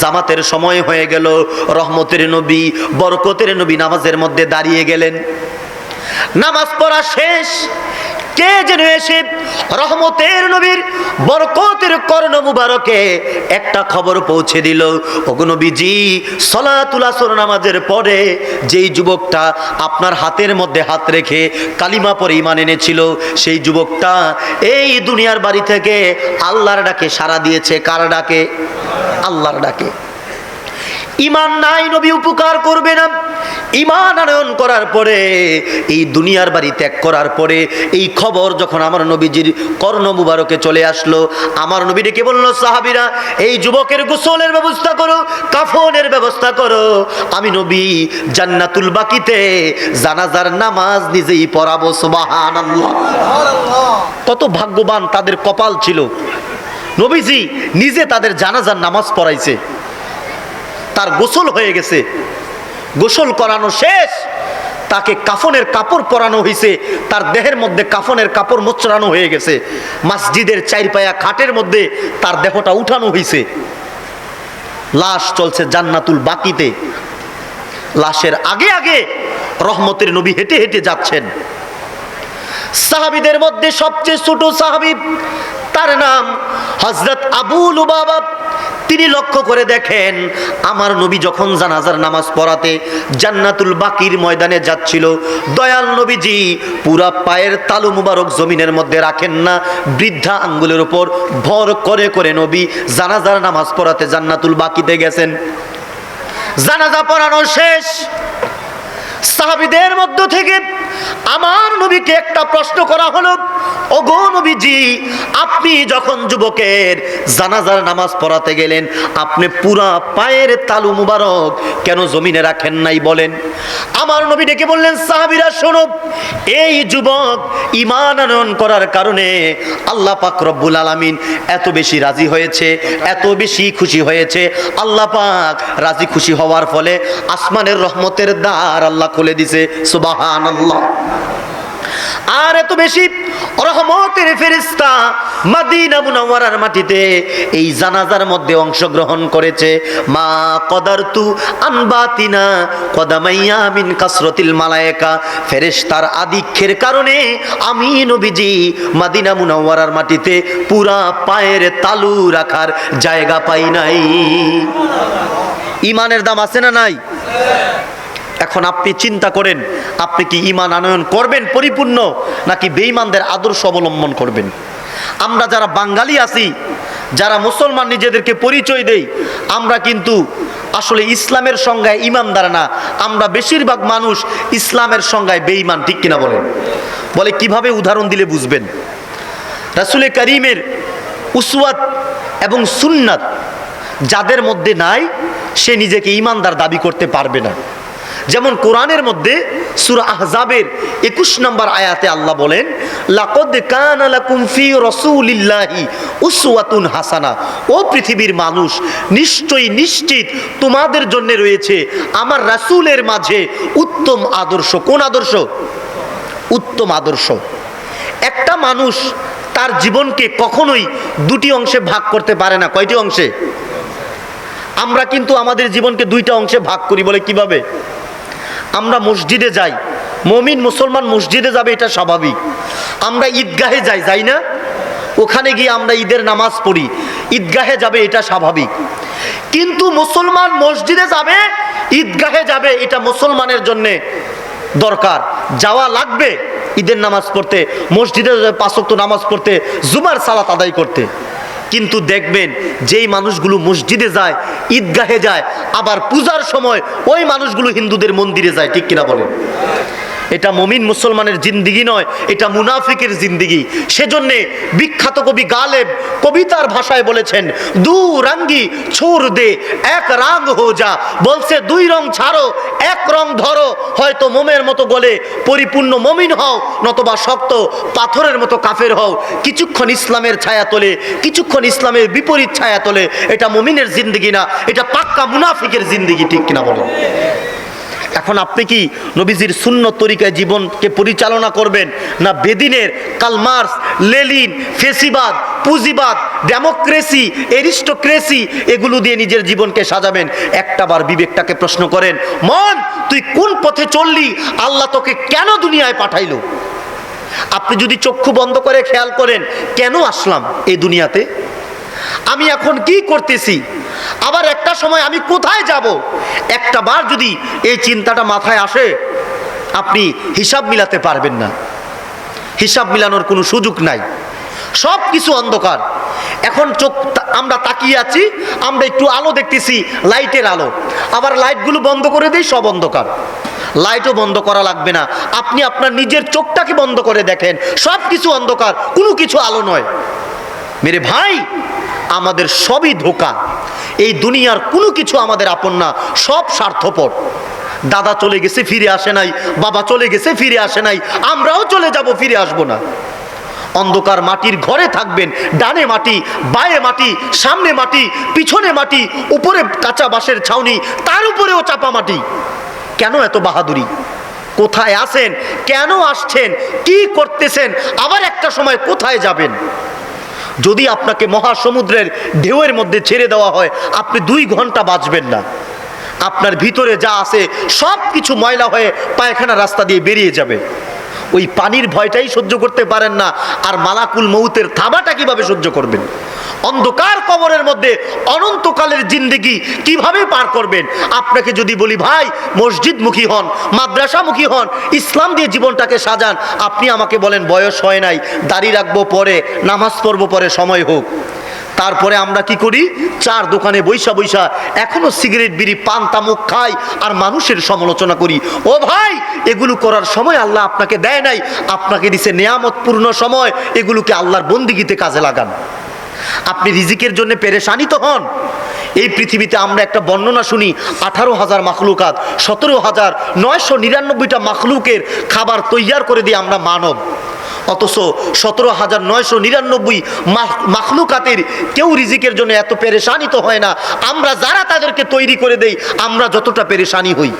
জামাতের সময় হয়ে গেল, রহমতের নবী, বরকতের নবী নামাজের মধ্যে দাঁড়িয়ে গেলেন। নামাজ পড়া শেষ কে যেন এসে রহমতের নবীর বরকতের কর্ণ মুবারকে একটা খবর পৌঁছে দিল। অগনবীজি সলাতুল আসর নামাজের পরে যেই যুবকটা আপনার হাতের মধ্যে হাত রেখে কালিমা পরে ইমান এনেছিল, সেই যুবকটা এই দুনিয়ার বাড়ি থেকে আল্লাহর ডাকে সাড়া দিয়েছে। কার ডাকে? আল্লাহর ডাকে। ইমান নাই, নবী উপকার করবে না। ইমান আনয়ন করার পরে, এই দুনিয়ার বাড়ি ত্যাগ করার পরে, এই খবর যখন আমার নবীজির কর্ণ মুবারকে চলে আসলো, আমার নবী ডেকে বলল, সাহাবিরা, এই যুবকের গোসলের ব্যবস্থা করো, কাফনের ব্যবস্থা করো। আমি নবী জান্নাতুল বাকিতে জানাজার নামাজ নিজেই পড়াবো, সুবহানাল্লাহ। কত ভাগ্যবান তাদের কপাল ছিল। নবীজি নিজে তাদের জানাজার নামাজ পড়াইছে। তার গোসল হয়ে গেছে। গোসল করানো শেষ। তাকে কাফনের কাপড় পরানো হয়েছে তার দেহের মধ্যে কাফনের কাপড় মোচড়ানো হয়ে গেছে। মসজিদের চার পায়া খাটের মধ্যে তার দেহটা উঠানো হয়েছে লাশ চলছে জান্নাতুল বাকিতে। লাশের আগে আগে রহমতের নবী হেঁটে হেঁটে যাচ্ছেন। সাহাবিদের মধ্যে সবচেয়ে ছোট সাহাবি, তার নাম হজরত আবুল বাবা তিনি লক্ষ্য করে দেখেন, আমার নবী যখন জানাজার নামাজ পড়াতে জান্নাতুল বাকির ময়দানে যাচ্ছিল, দয়াল নবীজি পুরা পায়ের তালু মুবারক জমিনের মধ্যে রাখেন না, বৃদ্ধা আঙ্গুলের উপর ভর করে করে নবী জানাজার নামাজ পড়াতে জান্নাতুল বাকিতে গেছেন। জানাজা পড়ানো শেষ। সাহাবিদের মধ্য থেকে আমার নবীকে একটা প্রশ্ন করা হলো ওগো নবীজি, আপনি যখন যুবকের জানাজার নামাজ পড়াতে গেলেন, আপনি পুরা পায়ের তালু মুবারক কেন জমিনে রাখেন নাই বলেন? আমার নবী ডেকে বললেন, সাহাবিরা, শোনো, এই যুবক ইমান আনয়ন করার কারণে আল্লাহ পাক রব্বুল আলামিন এত বেশি রাজি হয়েছে, এত বেশি খুশি হয়েছে। আল্লাহ পাক রাজি খুশি হওয়ার ফলে আসমানের রহমতের দ্বার আল্লাহ খুলে দিছে। সুবাহান আল্লাহ আর এত বেশি রহমতের ফেরিস্তা মাদিনা মুনাওয়ারার মাটিতে এই জানাজার মধ্যে অংশগ্রহণ করেছে। মা কদারতু আনবাতিনা কদামাইয়া মিন কাসরতিল মালায়েকা। ফেরেশতার আদিক্ষের কারণে আমি নবীজি মাদিনা মুনাওয়ারার মাটিতে পুরা পায়ের তালু রাখার জায়গা পাই নাই। ইমানের দাম আছে না নাই? এখন আপনি চিন্তা করেন, আপনি কি ইমান আনয়ন করবেন পরিপূর্ণ, নাকি বেঈমানদের আদর্শ অবলম্বন করবেন? আমরা যারা বাঙালি আছি, যারা মুসলমান নিজেদেরকে পরিচয় দেই, আমরা কিন্তু আসলে ইসলামের সংজ্ঞায় ইমানদার না। আমরা বেশিরভাগ মানুষ ইসলামের সংজ্ঞায় বেঈমান, ঠিক কিনা বলেন? বলে কীভাবে উদাহরণ দিলে বুঝবেন? রাসুলে করিমের উসওয়াত এবং সুন্নাত যাদের মধ্যে নাই, সে নিজেকে ইমানদার দাবি করতে পারবে না। যেমন কোরআনের মধ্যে সূরা আহজাবের একুশ নম্বর আয়াতে আল্লাহ বলেন হাসানা। ও পৃথিবীর মানুষ, নিশ্চয়ই নিশ্চিত তোমাদের জন্য রয়েছে আমার রাসূলের মাঝে উত্তম আদর্শ। কোন আদর্শ? উত্তম আদর্শ। একটা মানুষ তার জীবনকে কখনোই দুটি অংশে ভাগ করতে পারে না। কয়টি অংশে? আমরা কিন্তু আমাদের জীবনকে দুইটা অংশে ভাগ করি বলে কীভাবে? আমরা মসজিদে যাই। মমিন মুসলমান মসজিদে যাবে, এটা স্বাভাবিক। আমরা ঈদগাহে যাই যাই না? ওখানে গিয়ে আমরা ঈদের নামাজ পড়ি। ঈদগাহে যাবে, এটা স্বাভাবিক। কিন্তু মুসলমান মসজিদে যাবে, ঈদগাহে যাবে, এটা মুসলমানের জন্যে দরকার। যাওয়া লাগবে ঈদের নামাজ পড়তে, মসজিদে পাঁচক্ত নামাজ পড়তে, জুমার সালাত আদায় করতে। কিন্তু দেখবেন যেই মানুষগুলো মসজিদে যায়, ঈদগাহে যায়, আবার পূজার সময় ওই মানুষগুলো হিন্দুদের মন্দিরে যায়, ঠিক কিনা বলেন? এটা মমিন মুসলমানের জিন্দিগি নয়, এটা মুনাফিকের জিন্দিগি। সেজন্যে বিখ্যাত কবি গালেব কবিতার ভাষায় বলেছেন, দু রাঙ্গি ছোর দে, এক রাগ হো যা। বলছে, দুই রং ছাড়ো, এক রং ধরো, হয়তো মোমের মতো গলে পরিপূর্ণ মমিন হও, নতবা শক্ত পাথরের মতো কাফের হও। কিছুক্ষণ ইসলামের ছায়া তোলে, কিছুক্ষণ ইসলামের বিপরীত ছায়া তোলে। এটা মমিনের জিন্দিগি না, এটা পাক্কা মুনাফিকের জিন্দিগি, ঠিক কিনা বলো এখন আপনি কি নবীজির শূন্য তরিকায় জীবনকে পরিচালনা করবেন? না বেদিনের কালমার্স, লেলিন, ফেসিবাদ, পুঁজিবাদ, ডেমোক্রেসি, এরিস্টোক্রেসি, এগুলো দিয়ে নিজের জীবনকে সাজাবেন? একটাবার বিবেকটাকে প্রশ্ন করেন, মন, তুই কোন পথে চললি? আল্লাহ তোকে কেন দুনিয়ায় পাঠাইল? আপনি যদি চক্ষু বন্ধ করে খেয়াল করেন, কেন আসলাম এই দুনিয়াতে? আমি এখন কি করতেছি? একটা সময় আমি কোথায় যাব? একটা বার যদি এই চিন্তাটা মাথায় আসে, আপনি হিসাব মিলাতে পারবেন না। হিসাব মিলানোর কোনো সুযোগ নাই। সব কিছু অন্ধকার। এখন চোখ আমরা তাকিয়ে আছি, আমরা একটু আলো দেখতেছি, লাইটের আলো। আবার লাইটগুলো বন্ধ করে দেই, সব অন্ধকার। লাইটও বন্ধ করা লাগবে না। আপনি আপনার নিজের চোখটাকে বন্ধ করে দেখেন। সব কিছু অন্ধকার, কোনো কিছু আলো নয়। মেরে ভাই, আমাদের সবই ধোকা। এই দুনিয়ার কোনো কিছু আমাদের আপন না, সব স্বার্থপর। দাদা চলে গেছে, ফিরে আসে নাই, বাবা চলে গেছে, ফিরে আসে নাই, আমরাও চলে যাব, ফিরে আসব না। অন্ধকার মাটির ঘরে থাকবেন, ডানে মাটি, বায়ে মাটি, সামনে মাটি, পিছনে মাটি, উপরে কাঁচা বাঁশের ছাউনি, তার উপরেও চাপা মাটি। কেন এত বাহাদুরি? কোথায় আসেন কেন আসছেন? কি করতেছেন? আবার একটা সময় কোথায় যাবেন? যদি আপনাকে মহাসমুদ্রের ঢেউয়ের মধ্যে ছেড়ে দেওয়া হয়, আপনি দুই ঘণ্টা বাঁচবেন না। আপনার ভিতরে যা আছে সব কিছু ময়লা হয়ে পায়খানা রাস্তা দিয়ে বেরিয়ে যাবে। ওই পানির ভয়টাই সহ্য করতে পারেন না। আর মালাকুল মৌতের থাবাটা কীভাবে সহ্য করবেন? অন্ধকার কবরের মধ্যে অনন্তকালের জিন্দেগি কীভাবে পার করবেন? আপনাকে যদি বলি, ভাই, মসজিদমুখী হন, মাদ্রাসামুখী হন, ইসলাম দিয়ে জীবনটাকে সাজান। আপনি আমাকে বলেন, বয়স হয় নাই, দাড়ি রাখব পরে, নামাজ পড়ব পরে, সময় হোক। তারপরে আমরা কি করি? চার দোকানে বৈশা বৈশা এখনও সিগারেট, বিড়ি পান তামুক খাই আর মানুষের সমালোচনা করি। ও ভাই, এগুলো করার সময় আল্লাহ আপনাকে দেয় নাই। আপনাকে দিছে নেয়ামতপূর্ণ সময়। এগুলোকে আল্লাহর বন্দিগিতে কাজে লাগান। আপনি রিজিকের জন্য পেরেশানি তো হন। এই পৃথিবীতে আমরা একটা বর্ণনা শুনি, আঠারো হাজার মাখলুকাত, সতেরো হাজার নয়শো নিরানব্বইটা মাখলুকের খাবার তৈয়ার করে দিয়ে আমরা মানব। অথচ সতেরো হাজার নয়শো নিরানব্বই মাখলুকাতের কেউ রিজিকের জন্য এত পেরেশানি তো হয় না। আমরা যারা তাদেরকে তৈরি করে দেই, আমরা যতটা পেরেশানি হই।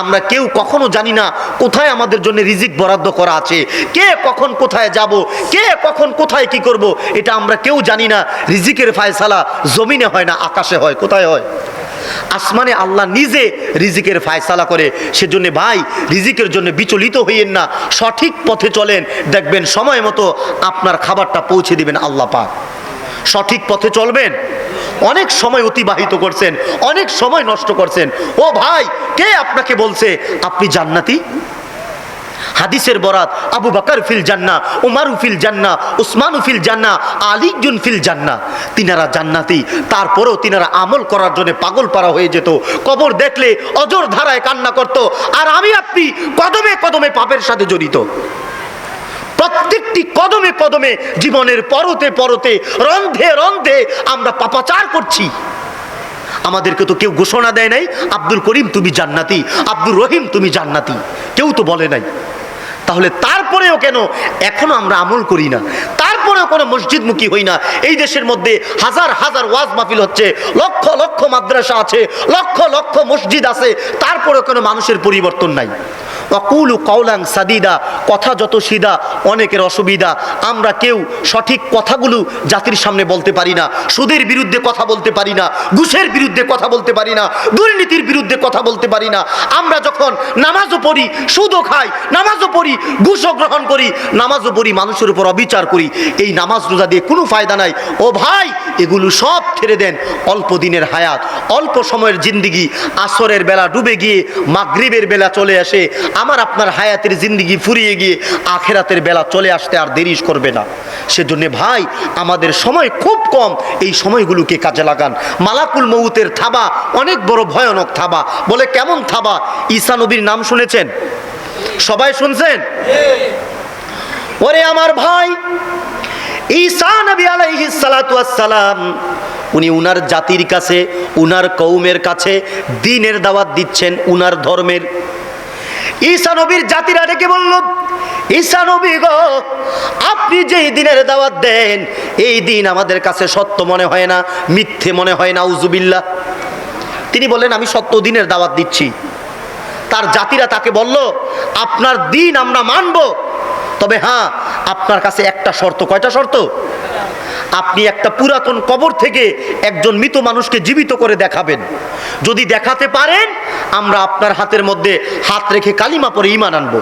আমরা কেউ কখনো জানি না কোথায় আমাদের জন্য রিজিক বরাদ্দ করা আছে, কে কখন কোথায় যাব, কে কখন কোথায় কি করব, এটা আমরা কেউ জানি না। রিজিকের ফায়সালা জমিনে হয় না, আকাশে হয়, কোথায় হয়? আসমানে আল্লাহ নিজে রিজিকের ফায়সালা করে। সেজন্য ভাই, রিজিকের জন্য বিচলিত হইয়েন না, সঠিক পথে চলেন। দেখবেন সময় মতো আপনার খাবারটা পৌঁছে দিবেন আল্লাহ পাক। সঠিক পথে চলবেন, অনেক সময় অতিবাহিত করছেন, অনেক সময় নষ্ট করছেন। ও ভাই, কে আপনাকে বলছে, আপনি জান্নাতি? হাদিসের বরাত, আবু বাকার ফিল জান্না উমার ফিল জান্না উসমান ফিল জান্না আলিজুন ফিল জান্না তিনারা জান্নাতি, তারপরেও তিনারা আমল করার জন্য পাগল পারা হয়ে যেত। কবর দেখলে অজর ধারায় কান্না করত। আর আমি আপনি কদমে কদমে পাপের সাথে জড়িত। প্রত্যেকটি কদমে কদমে জীবনের পরতে পরতে রন্ধে রন্ধে আমরা পাপাচার করছি। আমাদেরকে তো কেউ ঘোষণা দেয় নাই, আব্দুল করিম তুমি জান্নাতি, আব্দুর রহিম তুমি জান্নাতি। কেউ তো বলে নাই। তাহলে তারপরেও কেন এখনও আমরা আমল করি না? তারপরেও কোনো মসজিদমুখী হই না? এই দেশের মধ্যে হাজার হাজার ওয়াজ মাহফিল হচ্ছে, লক্ষ লক্ষ মাদ্রাসা আছে, লক্ষ লক্ষ মসজিদ আছে, তারপরেও কোনো মানুষের পরিবর্তন নাই। অকুলু কৌলাং সাদিদা, কথা যত সিদা, অনেকের অসুবিধা। আমরা কেউ সঠিক কথাগুলো জাতির সামনে বলতে পারি না, সুদের বিরুদ্ধে কথা বলতে পারি না, ঘুষের বিরুদ্ধে কথা বলতে পারি না, দুর্নীতির বিরুদ্ধে কথা বলতে পারি না। আমরা যখন নামাজও পড়ি, সুদও খাই, নামাজও পড়ি, ঘুষও গ্রহণ করি, নামাজও পড়ি, মানুষের উপর অবিচার করি, এই নামাজ রোজা দিয়ে কোনো ফায়দা নাই। ও ভাই, এগুলো সব ছেড়ে দেন, অল্প দিনের হায়াত, অল্প সময়ের জিন্দিগি, আসরের বেলা ডুবে গিয়ে মাগরিবের বেলা চলে আসে আমার আপনার হায়াতের জিন্দিগি ফুরিয়ে গিয়ে আখেরাতের বেলা চলে আসতে আর দেরি করবে না। সেজন্য ভাই, আমাদের সময় খুব কম। এই সময়গুলোকে কাজে লাগান। মালাকুল মৌতের থাবা অনেক বড় ভয়ানক থাবা। বলে কেমন থাবা? ঈসা নবীর নাম শুনেছেন? সবাই শুনছেন? ওরে আমার ভাই, ঈসা নবী আলাইহিস সালাতু সালাম উনি উনার জাতির কাছে, উনার কৌমের কাছে দিনের দাওয়াত দিচ্ছেন, উনার ধর্মের। ঈসা নবীর জাতিরা ডেকে বলল, ঈসা নবী গো, আপনি যেই দিনের দাওয়াত দেন, এই দিন আমাদের কাছে সত্য মনে হয় না, মিথ্যে মনে হয় না উজুবিল্লা তিনি বললেন, আমি সত্য দিনের দাওয়াত দিচ্ছি। তার জাতিরা তাকে বলল, আপনার দিন আমরা মানব, তবে হ্যাঁ আপনার কাছে একটা শর্ত, কয়টা শর্ত? আপনি একটা পুরাতন কবর থেকে একজন মৃত মানুষকে জীবিত করে দেখাবেন। যদি দেখাতে পারেন, আমরা আপনার হাতের মধ্যে হাত রেখে কালিমা পরে ইমান আনব।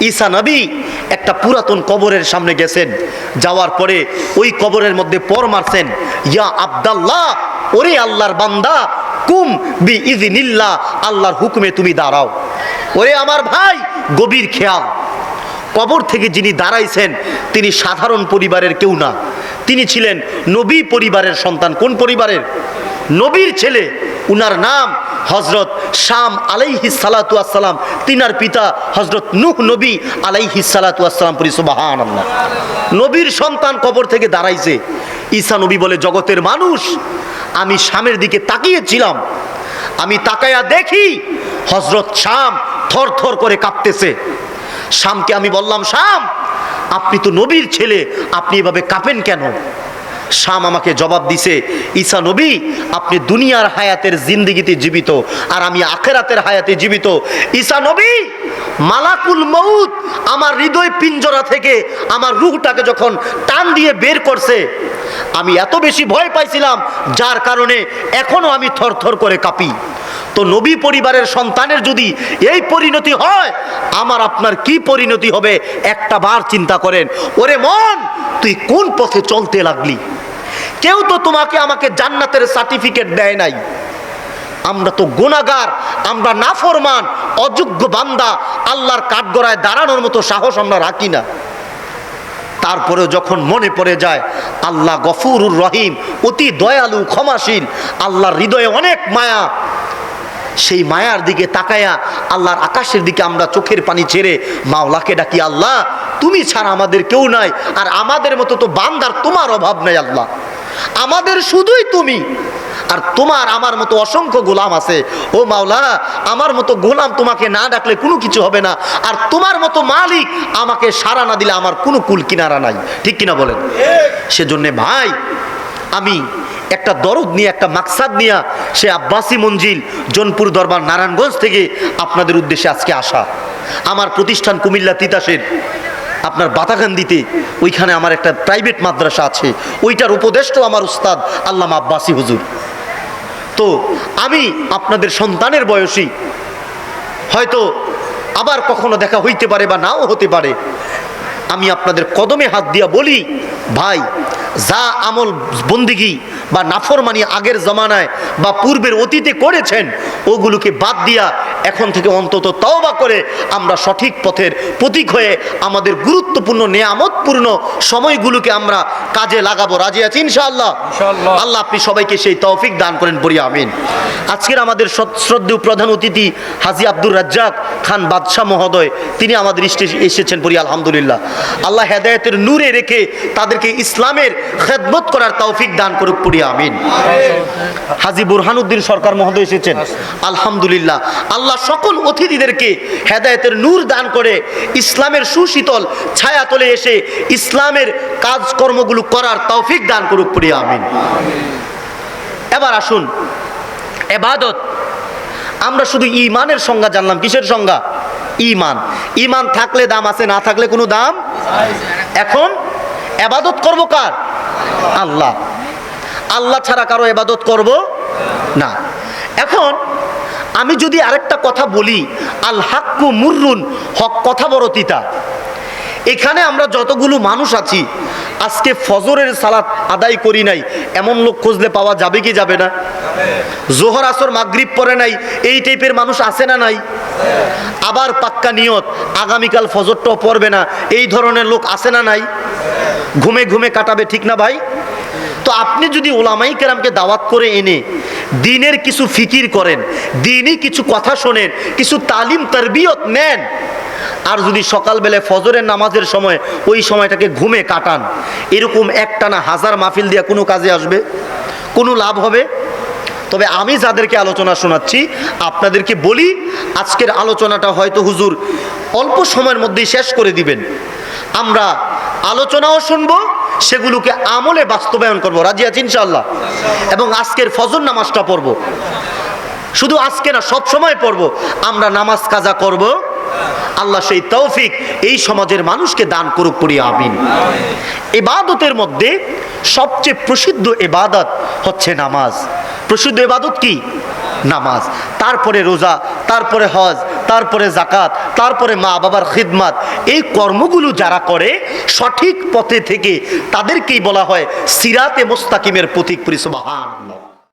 ঈসা নবী একটা পুরাতন কবরের সামনে গেছেন। যাওয়ার পরে ওই কবরের মধ্যে পর মারছেন, ইয়া আব্দাল্লাহ, ওরে আল্লাহর বান্দা, কুম বি ইজনিল্লাহ আল্লাহর হুকুমে তুমি দাঁড়াও। ওরে আমার ভাই, গভীর খেয়াল। কবর থেকে যিনি দাঁড়াইছেন, তিনি সাধারণ পরিবারের কেউ না। তিনি ছিলেন নবী পরিবারের সন্তান। কোন পরিবারের? নবীর ছেলে। উনার নাম হজরত শাম আলাইহি সালাতু আসসালাম তিনার পিতা হজরত নূহ নবী আলাইহি সালাতু আসসালাম পরি সুবাহান আল্লাহ নবীর সন্তান কবর থেকে দাঁড়াইছে। ঈসা নবী বলে, জগতের মানুষ, আমি শামের দিকে তাকিয়েছিলাম। আমি তাকায়া দেখি হজরত শাম থর থর করে কাঁপতেছে। শামকে আমি বললাম, শাম, আপনি তো নবীর ছেলে, আপনি এভাবে কাঁপেন কেন? শাম আমাকে জবাব দিছে, ঈসা নবী, আপনি দুনিয়ার হায়াতের জিন্দিগিতে জীবিত আর আমি আখেরাতের হায়াতে জীবিত। ঈসা নবী, মালাকুল মউত আমার হৃদয় পিঞ্জরা থেকে আমার রুহটাকে যখন টান দিয়ে বের করছে, আমি এত বেশি ভয় পাইছিলাম, যার কারণে এখনও আমি থরথর করে কাঁপি। তো নবী পরিবারের সন্তানের যদি এই পরিণতি হয়, আমার আপনার কি পরিণতি হবে? একটা বার চিন্তা করেন। ওরে মন, তুই কোন পথে চলতে লাগলি? কেউ তো তোমাকে আমাকে জান্নাতের সার্টিফিকেট দেয় নাই। আমরা তো গুণাগার, আমরা নাফরমান, অযোগ্য বান্দা, আল্লাহর কাঠগড়ায় দাঁড়ানোর মতো সাহস আমরা রাখি না। তারপরে যখন মনে পড়ে যায়, আল্লাহ গফুরুর রহিম, অতি দয়ালু, ক্ষমাশীল, আল্লাহর হৃদয়ে অনেক মায়া সেই মায়ার দিকে তাকায়া আল্লাহর আকাশের দিকে আমরা চোখের পানি ছেড়ে মাওলাকে ডাকি আল্লাহ তুমি ছাড়া আমাদের কেউ নাই আর আমাদের মতো তো বান্দার তোমার অভাব নাই আল্লাহ। আমাদের শুধুই তুমি। আর তোমার আমার মতো অসংখ্য গোলাম আছে। ও মাওলা আমার মতো গোলাম তোমাকে না ডাকলে কোনো কিছু হবে না। আর তোমার মতো মালিক আমাকে সারা না দিলে আমার কোনো কুল কিনারা নাই। ঠিক কিনা বলেন? সেজন্যে ভাই আমি একটা দরদ নিয়ে, একটা মাকসাদ নিয়ে সে আব্বাসি মঞ্জিল, জোনপুর দরবার, নারায়ণগঞ্জ থেকে আপনাদের উদ্দেশ্যে আজকে আসা। আমার প্রতিষ্ঠান কুমিল্লা তিতাসের আপনার বাতাকান্দিতে ওইখানে আমার একটা প্রাইভেট মাদ্রাসা আছে। ওইটার উপদেষ্টাও আমার উস্তাদ আল্লামা আব্বাসি হুজুর। তো আমি আপনাদের সন্তানের বয়সী, হয়তো আবার কখনো দেখা হইতে পারে বা নাও হতে পারে। আমি আপনাদের কদমে হাত দিয়া বলি, ভাই, যা আমল বন্দিগি বা নাফর নাফরমানি আগের জমানায় বা পূর্বের অতীতে করেছেন, ওগুলোকে বাদ দিয়া এখন থেকে অন্তত তওবা করে আমরা সঠিক পথের প্রতীক হয়ে আমাদের গুরুত্বপূর্ণ নেয়ামতপূর্ণ সময়গুলোকে আমরা কাজে লাগাবো। রাজি আছি ইনশাআল্লাহ? ইনশাআল্লাহ। আল্লাহ আপনি সবাইকে সেই তৌফিক দান করেন পড়ি আমিন। আজকের আমাদের শ্রদ্ধেয় প্রধান অতিথি হাজি আব্দুর রাজ্জাক খান বাদশাহ মহোদয় তিনি আমাদের স্টেজে এসেছেন পড়ি আলহামদুলিল্লাহ। আল্লাহ হেদায়েতের নূরে রেখে তাদেরকে ইসলামের খেদমত করার তৌফিক দান করুক পড়ি আমিন। হাজি বুরহানুদ্দিন সরকার মহোদয় এসেছেন আলহামদুলিল্লাহ। আল্লাহ সকল অতিথিদেরকে হেদায়েতের নূর দান করে ইসলামের সুশীতল ছায়া তলে এসে ইসলামের কাজকর্মগুলো করার তৌফিক দান করুক পড়ি আমিন। এবার আসুন, এবাদত। আমরা শুধু ইমানের সংজ্ঞা জানলাম, কিসের সংজ্ঞা? ইমান ইমান থাকলে দাম আছে, না থাকলে কোনো দাম এখন এবাদত করব কার? আল্লাহ। আল্লাহ ছাড়া কারও এবাদত করব না। এখন আমি যদি আরেকটা কথা বলি, আল হাক্কু মুররুন, হক কথা বড় তিতা এখানে আমরা যতগুলো মানুষ আছি, আজকে ফজরের সালাত আদায় করি নাই, এমন লোক খুঁজলে পাওয়া যাবে কি যাবে না? জোহর আসর মাগরিব পরে নাই, এই টাইপের মানুষ আছে না নাই? আবার পাক্কা নিয়ত, আগামীকাল ফজরটাও পড়বে না, এই ধরনের লোক আছে না নাই? ঘুমে ঘুমে কাটাবে ঠিক না ভাই? তো আপনি যদি ওলামাই কেরামকে দাওয়াত করে এনে দিনের কিছু ফিকির করেন, দিনই কিছু কথা শোনেন, কিছু তালিম, তরবিয়ত নেন আর যদি সকালবেলায় ফজরের নামাজের সময় ওই সময়টাকে ঘুমে কাটান, এরকম একটানা হাজার মাহফিল দিয়া কোনো কাজে আসবে? কোনো লাভ হবে? তবে আমি যাদেরকে আলোচনা শোনাচ্ছি, আপনাদেরকে বলি, আজকের আলোচনাটা হয়তো হুজুর অল্প সময়ের মধ্যেই শেষ করে দিবেন। আমরা আলোচনাও শুনব, সেগুলোকে আমলে বাস্তবায়ন করব। রাজি আছি ইনশাল্লাহ এবং আজকের ফজর নামাজটা পড়ব। শুধু আজকে না, সব সময় পড়ব। আমরা নামাজ কাজা করব আল্লাহ সেই তৌফিক এই সমাজের মানুষকে দান করুক করি, আমিন। এবাদতের মধ্যে সবচেয়ে প্রসিদ্ধ এবাদত হচ্ছে নামাজ। প্রসিদ্ধ এবাদত কি? নামাজ। তারপরে রোজা, তারপরে হজ, তারপরে জাকাত তারপরে মা বাবার খিদমাত। এই কর্মগুলো যারা করে, সঠিক পথে থেকে তাদেরকেই বলা হয় সিরাতে মোস্তাকিমের প্রতীক পরিসবাহান